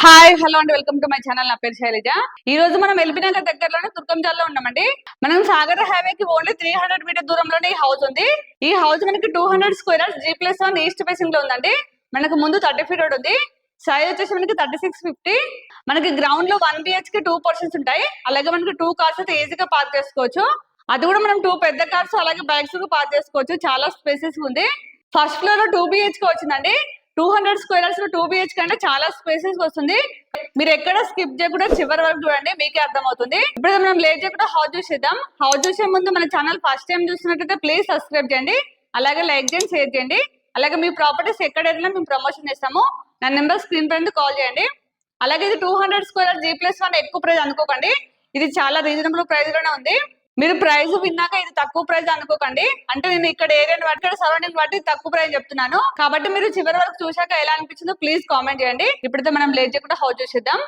Hi hello అండి. Welcome to my channel. నా పేరు శైలజ. ఈ రోజు మనం ఎల్బినగర్ దగ్గరలోనే తుర్కంజాల్లో ఉన్నామండి. మనం సాగర్ హైవే కి ఓన్లీ త్రీ హండ్రెడ్ మీటర్ దూరంలోనే ఈ హౌస్ ఉంది. ఈ హౌస్ మనకి two hundred square G plus one east ఫేసింగ్లో ఉందండి. మనకు ముందు థర్టీ ఫీట్ రోడ్ ఉంది. సైజ్ వచ్చేసి మనకి థర్టీ సిక్స్ ఫిఫ్టీ మనకి గ్రౌండ్లో వన్ బిహెచ్కి టూ పర్సన్స్ ఉంటాయి. అలాగే మనకి టూ కార్స్ అయితే ఈజీగా పార్క్ చేసుకోవచ్చు. అది కూడా మనం టూ పెద్ద కార్స్ అలాగే బైక్స్ కూడా పార్క్ చేసుకోవచ్చు. చాలా స్పేసెస్ ఉంది. ఫస్ట్ ఫ్లోర్లో టూ బిహెచ్కే వచ్చిందండి. టూ హండ్రెడ్ స్క్వేర్స్లో టూ బిహెచ్ కంటే చాలా స్పేసెస్ వస్తుంది. మీరు ఎక్కడ స్కిప్ చేయకుండా చివరి వరకు చూడండి మీకే అర్థమవుతుంది. ఇప్పుడు మనం లేట్ చేయకుండా హౌస్ చూసేద్దాం హౌస్ చూసే ముందు మన ఛానల్ ఫస్ట్ టైం చూసినట్లయితే ప్లీజ్ సబ్స్క్రైబ్ చేయండి. అలాగే లైక్ చేయండి షేర్ చేయండి. అలాగే మీ ప్రాపర్టీస్ ఎక్కడ వెళ్ళినా మేము ప్రమోషన్ చేస్తాము. నా నెంబర్ స్క్రీన్ పైన కాల్ చేయండి. అలాగే ఇది two hundred square G plus one ఎక్కువ ప్రైస్ అనుకోకండి ఇది చాలా రీజనబుల్ ప్రైస్లోనే ఉంది. మీరు ప్రైస్ విన్నాక ఇది తక్కువ ప్రైస్ అనుకోకండి. అంటే నేను ఇక్కడ ఏరియా బట్టి ఇక్కడ సరౌండింగ్ బట్టి తక్కువ ప్రైస్ చెప్తున్నాను. కాబట్టి మీరు చివరి వరకు చూశాక ఎలా అనిపించిందో ప్లీజ్ కామెంట్ చేయండి. ఇప్పుడైతే మనం లేట్ చేయకుండా హౌస్ చూసేద్దాం.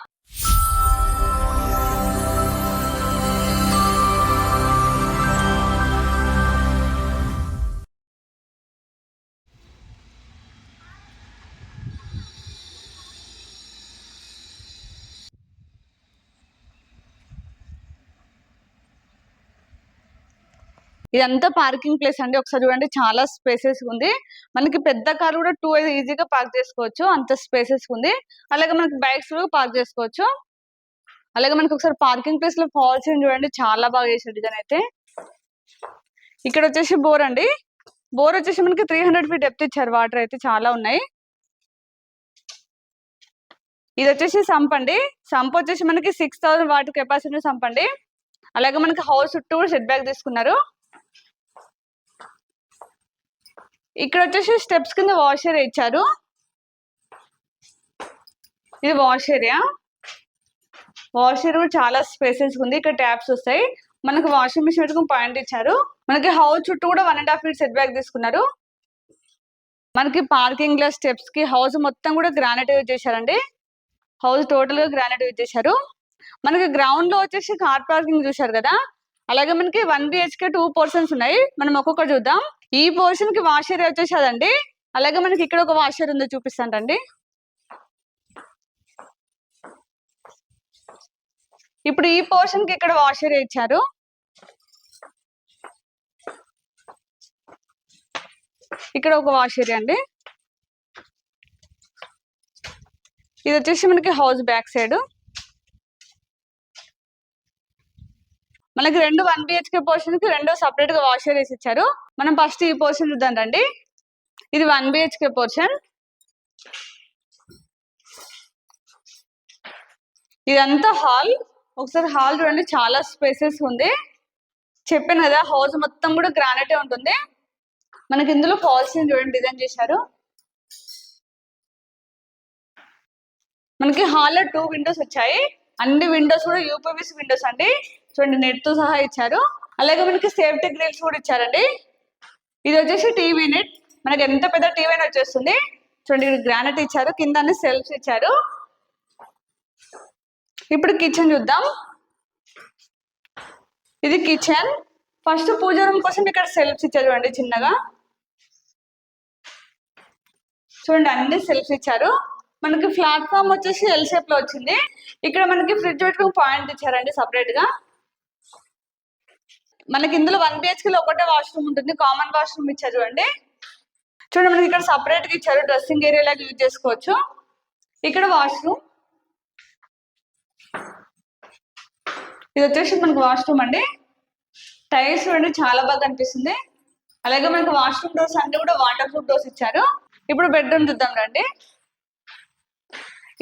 ఇదంతా పార్కింగ్ ప్లేస్ అండి. ఒకసారి చూడండి చాలా స్పేసెస్ ఉంది. మనకి పెద్ద కార్ కూడా టూ అయితే ఈజీగా పార్క్ చేసుకోవచ్చు. అంత స్పేసెస్ ఉంది. అలాగే మనకి బైక్స్ కూడా పార్క్ చేసుకోవచ్చు. అలాగే మనకి ఒకసారి పార్కింగ్ ప్లేస్లో ఫాల్స్ చూడండి చాలా బాగా చేసారు డిజైన్ అయితే. ఇక్కడ వచ్చేసి బోర్ అండి. బోర్ వచ్చేసి మనకి త్రీ హండ్రెడ్ ఫీట్ డెప్త్ ఇచ్చారు. వాటర్ అయితే చాలా ఉన్నాయి. ఇది వచ్చేసి సంప్ అండి. సంప్ వచ్చేసి మనకి six thousand water capacity sump అండి. అలాగే మనకి హౌస్ చుట్టూ కూడా సెట్ బ్యాక్ తీసుకున్నారు. ఇక్కడ వచ్చేసి స్టెప్స్ కింద వాష్ ఏరియా ఇచ్చారు. ఇది వాష్ ఏరియా వాష్ ఏరియా కూడా చాలా స్పేసెస్ ఉంది. ఇక్కడ ట్యాప్స్ వస్తాయి. మనకి వాషింగ్ మిషన్ పెట్టుకుని పాయింట్ ఇచ్చారు. మనకి హౌస్ చుట్టూ కూడా one and half feet set back తీసుకున్నారు. మనకి పార్కింగ్లో స్టెప్స్కి హౌస్ మొత్తం కూడా గ్రానైట్ యూజ్ చేశారండి. హౌస్ టోటల్గా గ్రానైట్ యూజ్ చేశారు. మనకి గ్రౌండ్లో వచ్చేసి కార్ పార్కింగ్ చూశారు కదా. అలాగే మనకి వన్ బిహెచ్కే టూ పోర్షన్స్ ఉన్నాయి. మనం ఒక్కొక్కటి చూద్దాం. ఈ పోర్షన్కి వాష్ ఏరియా వచ్చేసదండి. అలాగే మనకి ఇక్కడ ఒక వాషర్ ఉందో చూపిస్తానండి. ఇప్పుడు ఈ పోర్షన్కి ఇక్కడ వాష్ ఏరియా ఇచ్చారు. ఇక్కడ ఒక వాష్ ఏరియా అండి. ఇది వచ్చేసి మనకి హౌస్ బ్యాక్ సైడ్ మనకి రెండు వన్ బిహెచ్కే పోర్షన్కి రెండు సపరేట్గా వాష్ ఏరియాస్ ఇచ్చారు. మనం ఫస్ట్ ఈ పోర్షన్ చూద్దాం రండి. ఇది వన్ బిహెచ్కే పోర్షన్ ఇదంతా హాల్ ఒకసారి హాల్ చూడండి చాలా స్పేసెస్ ఉంది. చెప్పాను కదా హౌస్ మొత్తం కూడా గ్రానైటే ఉంటుంది. మనకి ఇందులో ఫాల్స్ చూడండి డిజైన్ చేశారు. మనకి హాల్లో టూ విండోస్ వచ్చాయి. అన్ని విండోస్ కూడా యూపీవీసీ విండోస్ అండి. చూడండి నెట్తో సహా ఇచ్చారు. అలాగే మనకి సేఫ్టీ గ్రిల్స్ కూడా ఇచ్చారండి. ఇది వచ్చేసి టీవీ నెట్. మనకి ఎంత పెద్ద టీవీ వచ్చేస్తుంది. చూడండి ఇక్కడ గ్రానైట్ ఇచ్చారు. కింద సెల్ఫ్స్ ఇచ్చారు. ఇప్పుడు కిచెన్ చూద్దాం. ఇది కిచెన్. ఫస్ట్ పూజ రూమ్ కోసం ఇక్కడ సెల్ఫ్స్ ఇచ్చారు చూడండి చిన్నగా. చూడండి అన్ని సెల్ఫ్స్ ఇచ్చారు. మనకి ప్లాట్ఫామ్ వచ్చేసి ఎల్ షేప్లో వచ్చింది. ఇక్కడ మనకి ఫ్రిడ్జ్ పెట్టుకుని పాయింట్ ఇచ్చారండి సపరేట్గా. మనకి ఇందులో వన్ బిహెచ్కే లో ఒకటే వాష్రూమ్ ఉంటుంది. కామన్ వాష్రూమ్ ఇచ్చారు చూడండి. చూడండి మనకి ఇక్కడ సపరేట్గా ఇచ్చారు. డ్రెస్సింగ్ ఏరియా లాగా యూజ్ చేసుకోవచ్చు. ఇక్కడ వాష్రూమ్ ఇది వచ్చేసి మనకి వాష్రూమ్ అండి. టైల్స్ చూడండి చాలా బాగా కనిపిస్తుంది. అలాగే మనకి వాష్రూమ్ డోర్స్ అన్ని కూడా వాటర్ ప్రూఫ్ డోర్స్ ఇచ్చారు. ఇప్పుడు బెడ్రూమ్ చూద్దాం రండి.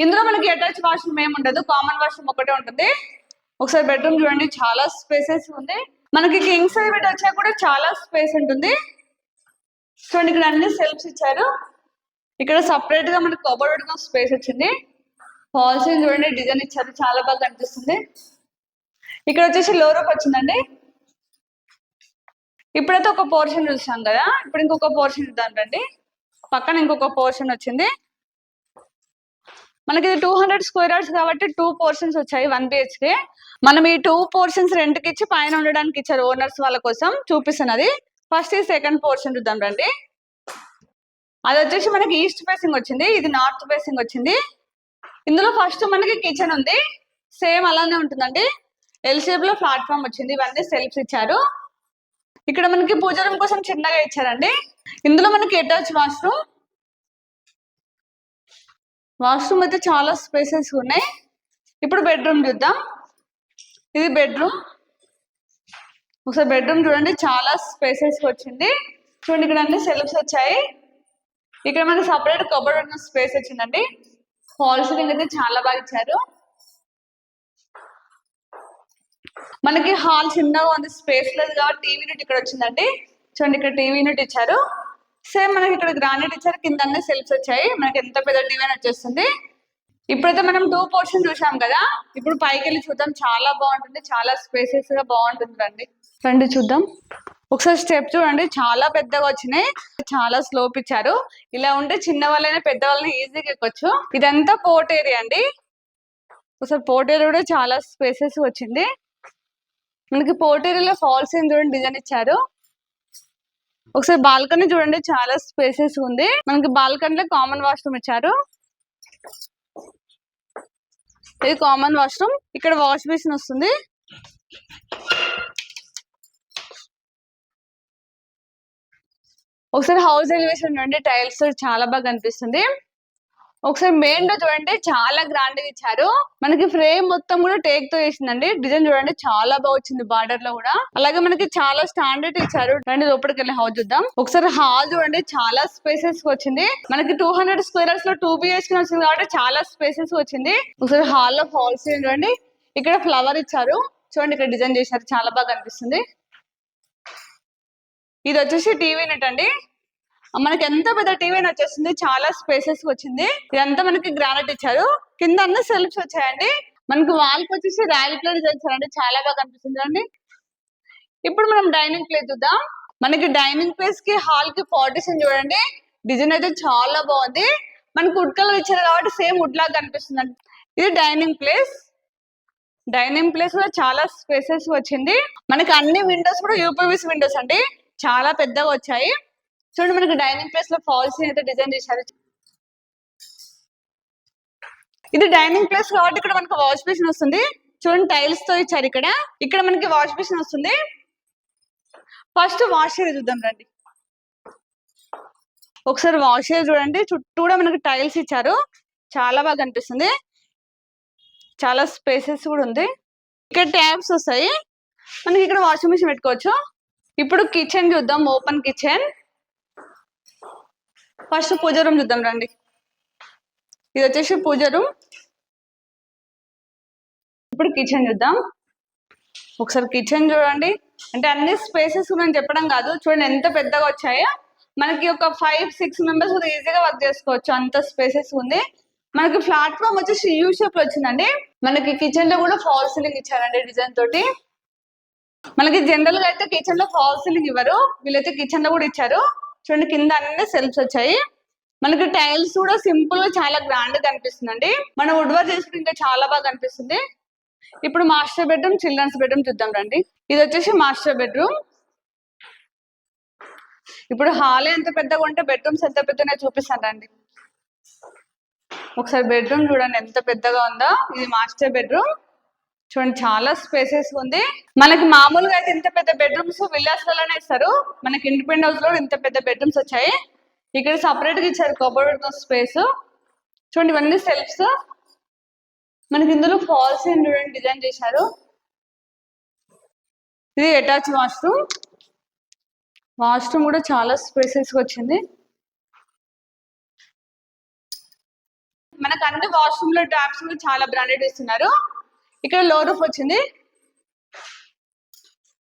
ఇందులో మనకి అటాచ్ వాష్రూమ్ ఏమి ఉండదు. కామన్ వాష్రూమ్ ఒకటే ఉంటుంది. ఒకసారి బెడ్రూమ్ చూడండి. చాలా స్పేసెస్ ఉంది మనకి కింగ్ సైజ్ బెడ్ కూడా చాలా స్పేస్ ఉంటుంది. చూడండి ఇక్కడ అన్ని సెల్ఫ్స్ ఇచ్చారు. ఇక్కడ సపరేట్గా మనకి కబోర్డ్ పెట్టుకున్న స్పేస్ వచ్చింది. హాల్స్ చూడండి డిజైన్ ఇచ్చారు. చాలా బాగా కనిపిస్తుంది. ఇక్కడ వచ్చేసి లోరోప్ వచ్చిందండి ఇప్పుడైతే ఒక పోర్షన్ చూసాం కదా. ఇప్పుడు ఇంకొక పోర్షన్ చూద్దాం రండి. పక్కన ఇంకొక పోర్షన్ వచ్చింది. మనకి ఇది టూ హండ్రెడ్ స్క్వేర్ యార్డ్స్ కాబట్టి టూ పోర్షన్స్ వచ్చాయి వన్ బిహెచ్కే మనం ఈ టూ పోర్షన్స్ రెంట్కి ఇచ్చి పైన ఉండడానికి ఇచ్చారు ఓనర్స్ వాళ్ళ కోసం చూపిస్తున్నది. ఫస్ట్ ఈ సెకండ్ పోర్షన్ చూద్దాం రండి. అది వచ్చేసి మనకి ఈస్ట్ ఫేసింగ్ వచ్చింది ఇది నార్త్ ఫేసింగ్ వచ్చింది. ఇందులో ఫస్ట్ మనకి కిచెన్ ఉంది సేమ్ అలానే ఉంటుందండి. ఎల్ షేప్లో ప్లాట్ఫామ్ వచ్చింది ఇవన్నీ సెల్ఫ్స్ ఇచ్చారు. ఇక్కడ మనకి పూజ రూమ్ కోసం చిన్నగా ఇచ్చారండి. ఇందులో మనకి అటాచ్ వాష్రూమ్ వాష్రూమ్ అయితే చాలా స్పేసెస్ ఉన్నాయి. ఇప్పుడు బెడ్రూమ్ చూద్దాం. ఇది బెడ్రూమ్. ఒకసారి బెడ్రూమ్ చూడండి చాలా స్పేసెస్ వచ్చింది. చూడండి ఇక్కడ అన్ని సెల్ఫ్స్ వచ్చాయి. ఇక్కడ మనకి సపరేట్ కబోర్డ్ ఉన్న స్పేస్ వచ్చిందండి. హాల్ సీలింగ్ అయితే చాలా బాగా ఇచ్చారు. మనకి హాల్ చిన్నగా ఉంది స్పేస్ లేదు కాబట్టి టీవీ యూనిట్ ఇక్కడ వచ్చిందండి. చూడండి ఇక్కడ టీవీ యూనిట్ ఇచ్చారు. సేమ్ మనకి ఇక్కడ గ్రానైట్ ఇచ్చారు కింద అన్ని సెల్ఫ్స్ వచ్చాయి. మనకి ఎంత పెద్ద డివైన్ వచ్చేస్తుంది? ఇప్పుడైతే మనం టూ పోర్షన్ చూసాం కదా. ఇప్పుడు పైకి వెళ్ళి చూద్దాం. చాలా బాగుంటుంది. చాలా స్పేసెస్గా బాగుంటుంది రండి. రండి చూద్దాం. ఒకసారి స్టెప్ చూడండి. చాలా పెద్దగా వచ్చినాయి. చాలా స్లోప్ ఇచ్చారు. ఇలా ఉంటే చిన్న వాళ్ళైనా పెద్ద వాళ్ళని ఈజీగా ఎక్కొచ్చు. ఇదంతా పోర్ట్ ఏరియా అండి. ఒకసారి పోర్ట్ ఏరియా కూడా చాలా స్పేసెస్ వచ్చింది. మనకి పోర్ట్ ఏరియాలో ఫాల్స్ ఏం చూడండి? డిజైన్ ఇచ్చారు. ఒకసారి బాల్కనీ చూడండి చాలా స్పేసెస్ ఉంది. మనకి బాల్కనీలో కామన్ వాష్రూమ్ ఇచ్చారు. ఇది కామన్ వాష్రూమ్ ఇక్కడ వాష్ బేసిన్ వస్తుంది. ఒకసారి హౌస్ ఎలివేషన్ చూడండి టైల్స్ చాలా బాగా కనిపిస్తుంది. ఒకసారి మెయిన్ డోర్ చూడండి చాలా గ్రాండ్గా ఇచ్చారు. మనకి ఫ్రేమ్ మొత్తం కూడా టేక్తో చేసిందండి. డిజైన్ చూడండి చాలా బాగా వచ్చింది బార్డర్లో కూడా. అలాగే మనకి చాలా స్టాండర్డ్ ఇచ్చారు. రండి లోపలికి వెళ్ళి హౌస్ చూద్దాం. ఒకసారి హాల్ చూడండి చాలా స్పేసెస్ వచ్చింది. మనకి టూ హండ్రెడ్ స్క్వేర్స్లో టూ బిహెచ్కే వచ్చింది కాబట్టి చాలా స్పేసెస్ వచ్చింది. ఒకసారి హాల్లో ఫాల్స్ చూడండి. ఇక్కడ ఫ్లవర్ ఇచ్చారు. చూడండి ఇక్కడ డిజైన్ చేశారు. చాలా బాగా అనిపిస్తుంది ఇది వచ్చేసి టీవీ నెట్ అండి. మనకి ఎంత పెద్ద టీవీ వచ్చేసింది చాలా స్పేసెస్ వచ్చింది. ఇదంతా మనకి గ్రానైట్ ఇచ్చారు. కింద అన్ని సెల్ఫ్స్ వచ్చాయండి. మనకి వాల్ వచ్చేసి రాయల్ ప్లేట్ చేశారండి చాలా బాగా కనిపిస్తుంది అండి. ఇప్పుడు మనం డైనింగ్ ప్లేస్ చూద్దాం. మనకి డైనింగ్ ప్లేస్కి హాల్కి పార్టీషన్ చూడండి. డిజైన్ అయితే చాలా బాగుంది. మనకి వుడ్ కలర్ ఇచ్చారు కాబట్టి సేమ్ వుడ్ లాగా కనిపిస్తుంది అండి ఇది డైనింగ్ ప్లేస్ డైనింగ్ ప్లేస్ కూడా చాలా స్పేసెస్ వచ్చింది. మనకి అన్ని విండోస్ కూడా యూపీవీస్ విండోస్ అండి. చాలా పెద్దగా వచ్చాయి. చూడండి మనకి డైనింగ్ ప్లేస్లో ఫాల్స్ అయితే డిజైన్ చేశారు. ఇది డైనింగ్ ప్లేస్ కాబట్టి ఇక్కడ మనకి వాష్ బేసిన్ వస్తుంది. చూడండి టైల్స్తో ఇచ్చారు ఇక్కడ. ఇక్కడ మనకి వాష్ బేసిన్ వస్తుంది. ఫస్ట్ వాష్ ఏరియా చూద్దాం రండి. ఒకసారి వాష్ ఏరియా చూడండి. చుట్టూ కూడా మనకి టైల్స్ ఇచ్చారు. చాలా బాగా అనిపిస్తుంది చాలా స్పేసెస్ కూడా ఉంది. ఇక్కడ ట్యాబ్స్ వస్తాయి. మనకి ఇక్కడ వాషింగ్ మిషన్ పెట్టుకోవచ్చు. ఇప్పుడు కిచెన్ చూద్దాం. Open kitchen first puja room చూద్దాం రండి. ఇది వచ్చేసి పూజ రూమ్. ఇప్పుడు కిచెన్ చూద్దాం. ఒకసారి కిచెన్ చూడండి. అంటే అన్ని స్పేసెస్ మనం చెప్పడం కాదు. చూడండి ఎంత పెద్దగా వచ్చాయో. మనకి ఒక ఫైవ్ సిక్స్ మెంబర్స్ ఈజీగా వర్క్ చేసుకోవచ్చు. అంత స్పేసెస్ ఉంది. మనకి ప్లాట్ఫామ్ వచ్చేసి యూ షేప్లో వచ్చిందండి. మనకి కిచెన్లో కూడా ఫాల్ సీలింగ్ ఇచ్చారండి డిజైన్ తోటి. మనకి జనరల్గా అయితే కిచెన్లో ఫాల్ సీలింగ్ ఇవ్వరు. వీళ్ళైతే కిచెన్లో కూడా ఇచ్చారు. చూడండి కింద అన్ని సెల్ఫ్స్ వచ్చాయి. మనకి టైల్స్ కూడా సింపుల్గా చాలా గ్రాండ్గా కనిపిస్తుందండి. మనం వుడ్ వర్క్ చేసుకుంటే ఇంకా చాలా బాగా కనిపిస్తుంది. ఇప్పుడు మాస్టర్ బెడ్రూమ్ చిల్డ్రన్స్ బెడ్రూమ్ చూద్దాం రండి. ఇది వచ్చేసి మాస్టర్ బెడ్రూమ్ ఇప్పుడు హాల్ ఎంత పెద్దగా ఉంటే బెడ్రూమ్స్ ఎంత పెద్దగా చూపిస్తాను రండి. ఒకసారి బెడ్రూమ్ చూడండి ఎంత పెద్దగా ఉందో. ఇది మాస్టర్ బెడ్రూమ్ చూడండి చాలా స్పేసెస్ ఉంది. మనకి మామూలుగా అయితే ఇంత పెద్ద బెడ్రూమ్స్ విల్లాస్లోనే ఇస్తారు. మనకి ఇండిపెండెంట్ హౌస్లో ఇంత పెద్ద బెడ్రూమ్స్ వచ్చాయి. ఇక్కడ సపరేట్గా ఇచ్చారు కబోర్డ్ స్పేస్ చూడండి ఇవన్నీ సెల్ఫ్స్ మనకి ఇందులో ఫాల్స్ చూడండి డిజైన్ చేశారు. ఇది అటాచ్ వాష్రూమ్ వాష్రూమ్ కూడా చాలా స్పేసెస్ వచ్చింది. మనకు అన్ని వాష్రూమ్లో ట్యాప్స్ కూడా చాలా బ్రాండెడ్ ఇస్తున్నారు. ఇక్కడ లో రూఫ్ వచ్చింది.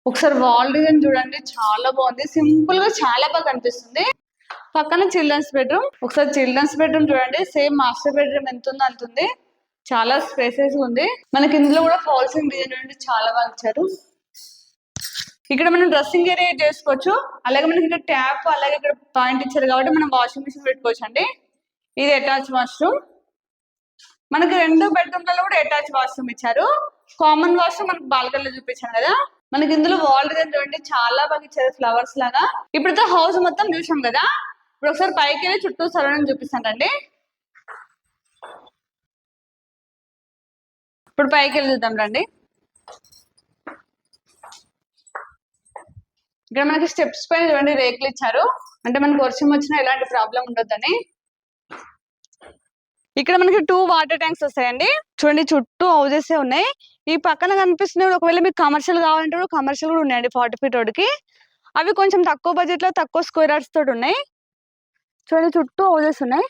ఒకసారి వాల్ డిజైన్ చూడండి చాలా బాగుంది. సింపుల్గా చాలా బాగా కనిపిస్తుంది. పక్కన చిల్డ్రన్స్ బెడ్రూమ్. ఒకసారి చిల్డ్రన్స్ బెడ్రూమ్ చూడండి. సేమ్ మాస్టర్ బెడ్రూమ్ ఎంత ఉందో అంత ఉంది. చాలా స్పేసెస్ ఉంది. మనకి ఇందులో కూడా ఫాల్సింగ్ డిజైన్ చూడండి చాలా బాగా ఇచ్చారు. ఇక్కడ మనం డ్రెస్సింగ్ ఏరియా చేసుకోవచ్చు. అలాగే మనకి ఇక్కడ ట్యాప్ అలాగే ఇక్కడ పాయింట్ ఇచ్చారు కాబట్టి మనం వాషింగ్ మిషన్ పెట్టుకోవచ్చు అండి ఇది అటాచ్ వాష్రూమ్. మనకి రెండు బెడ్రూమ్లలో కూడా అటాచ్ వాష్రూమ్ ఇచ్చారు. కామన్ వాష్రూమ్ మనకి బాల్కనీలో చూపించాను కదా. మనకి ఇందులో వాల్ డిజైన్ చూడండి చాలా బాగా ఇచ్చారు ఫ్లవర్స్ లాగా. ఇప్పుడైతే హౌస్ మొత్తం చూసాం కదా. ఇప్పుడు ఒకసారి పైకి వెళ్ళి చుట్టూ సరౌండింగ్ చూపిస్తానండి ఇప్పుడు పైకి వెళ్ళి చూద్దాం రండి. ఇక్కడ మనకి స్టెప్స్ పైన చూడండి రేకులు ఇచ్చారు. అంటే మనకు వర్షం వచ్చినా ఎలాంటి ప్రాబ్లం ఉండొద్దని. ఇక్కడ మనకి టూ వాటర్ ట్యాంక్స్ వస్తాయండి. చూడండి చుట్టూ హౌజెస్ ఉన్నాయి. ఈ పక్కన కనిపిస్తున్నవి ఒకవేళ మీకు కమర్షియల్ కావాలంటే కమర్షియల్ కూడా ఉన్నాయండి ఫార్టీ ఫీట్ రోడ్కి అవి కొంచెం తక్కువ బడ్జెట్లో తక్కువ స్క్వేర్ యార్డ్స్ తోటి ఉన్నాయి. చూడండి చుట్టూ హౌజెస్ ఉన్నాయి.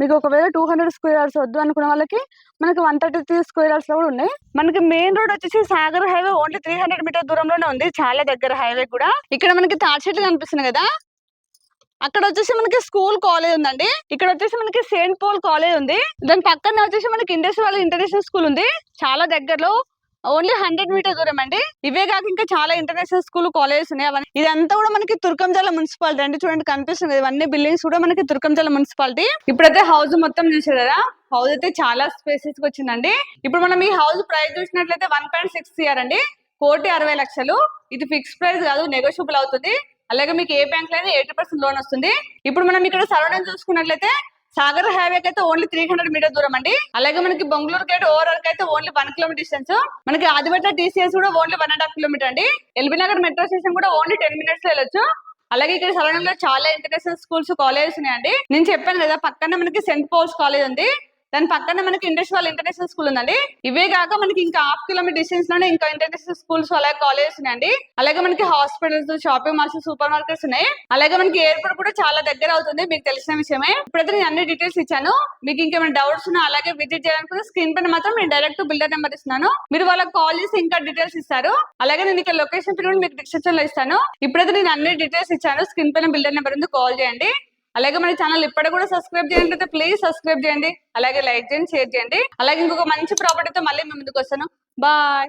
మీకు ఒకవేళ టూ హండ్రెడ్ స్క్వేర్ యార్డ్స్ వద్దు అనుకున్న వాళ్ళకి మనకి వన్ థర్టీ త్రీ స్క్వేర్ యార్డ్స్లో కూడా ఉన్నాయి. మనకి మెయిన్ రోడ్ వచ్చేసి Sagar highway only three hundred metre దూరంలోనే ఉంది. చాలా దగ్గర హైవే కూడా. ఇక్కడ మనకి తాడి చెట్లు కనిపిస్తుంది కదా. అక్కడ వచ్చేసి మనకి స్కూల్ కాలేజ్ ఉందండి. ఇక్కడ వచ్చేసి మనకి సెయింట్ పోల్ కాలేజ్ ఉంది. దాని పక్కన వచ్చేసి మనకి ఇండస్ వాళ్ళ ఇంటర్నేషనల్ స్కూల్ ఉంది. చాలా దగ్గరలో. ఓన్లీ హండ్రెడ్ మీటర్ దూరం అండి. ఇవే కాక ఇంకా చాలా ఇంటర్నేషనల్ స్కూల్ కాలేజెస్ ఉన్నాయి. అవన్నీ ఇదంతా కూడా మనకి తుర్కంజల మున్సిపాలిటీ అండి. చూడండి కనిపిస్తుంది. ఇవన్నీ బిల్డింగ్స్ కూడా మనకి తుర్కంజల మున్సిపాలిటీ. ఇప్పుడైతే హౌస్ మొత్తం చూసారు కదా? హౌస్ అయితే చాలా స్పేసెస్ వచ్చిందండి. ఇప్పుడు మనం ఈ హౌస్ ప్రైస్ చూసినట్లయితే వన్ పాయింట్ సిక్స్ ఇయర్ అండి. కోటి అరవై లక్షలు. ఇది ఫిక్స్ ప్రైస్ కాదు నెగోషియబుల్ అవుతుంది. అలాగే మీకు ఏ బ్యాంక్లో ఎయిటీ పర్సెంట్ లోన్ వస్తుంది. ఇప్పుడు మనం ఇక్కడ సరౌండింగ్ చూసుకున్నట్లయితే సాగర్ హైవే అయితే ఓన్లీ త్రీ హండ్రెడ్ మీటర్ దూరం అండి. అలాగే మనకి బెంగళూరు గేట్ ఓవరాల్ అయితే ఓన్లీ వన్ కిలోమీటర్ డిస్టెన్స్ మనకి ఆదిపట్ల టీసీఎస్ కూడా only one and half kilometre అండి. ఎల్బీ నగర్ మెట్రో స్టేషన్ కూడా ఓన్లీ టెన్ మినిట్స్లో వెళ్ళొచ్చు. అలాగే ఇక్కడ సరౌండింగ్లో చాలా ఇంటర్నేషనల్ స్కూల్స్ కాలేజెస్ ఉన్నాయండి. నేను చెప్పాను కదా పక్కన మనకి సెంట్ పోల్స్ కాలేజ్ ఉంది. దాని పక్కన మనకి ఇండస్ట్రియల్ ఇంటర్నేషనల్ స్కూల్ ఉందండి. ఇవే కాక మనకి ఇంకా హాఫ్ కిలోమీటర్ డిస్టెన్స్లోనే ఇంకా ఇంటర్నేషనల్ స్కూల్స్ అలాగే కాలేజెస్ ఉన్నాయండి. అలాగే మనకి hospitals shopping malls supermarkets ఉన్నాయి. అలాగే మనకి ఎయిర్పోర్ట్ కూడా చాలా దగ్గర అవుతుంది మీకు తెలిసిన విషయమే. ఇప్పుడైతే నేను అన్ని డీటెయిల్స్ ఇచ్చాను. మీకు ఇంకేమైనా డౌట్స్ ఉన్నా అలాగే విజిట్ చేయాలనుకుంటే స్క్రీన్ పైన మాత్రం నేను డైరెక్ట్ బిల్డర్ నెంబర్ ఇస్తున్నాను. మీరు వాళ్ళకి కాల్ చేసి ఇంకా డీటెయిల్స్ ఇస్తారు. అలాగే నేను ఇక్కడ లొకేషన్ పిన్ కూడా మీకు డిస్క్రిప్షన్లో ఇస్తాను. ఇప్పుడైతే నేను అన్ని డీటెయిల్స్ ఇచ్చాను. స్క్రీన్ పైన బిల్డర్ నెంబర్ ఉంది కాల్ చేయండి. అలాగే మన ఛానల్ ఇప్పటికి కూడా సబ్స్క్రైబ్ చేయండి అయితే ప్లీజ్ సబ్స్క్రైబ్ చేయండి. అలాగే లైక్ చేయండి షేర్ చేయండి. అలాగే ఇంకొక మంచి ప్రాపర్టీతో మళ్ళీ మేము ముందుకు వస్తాను. బాయ్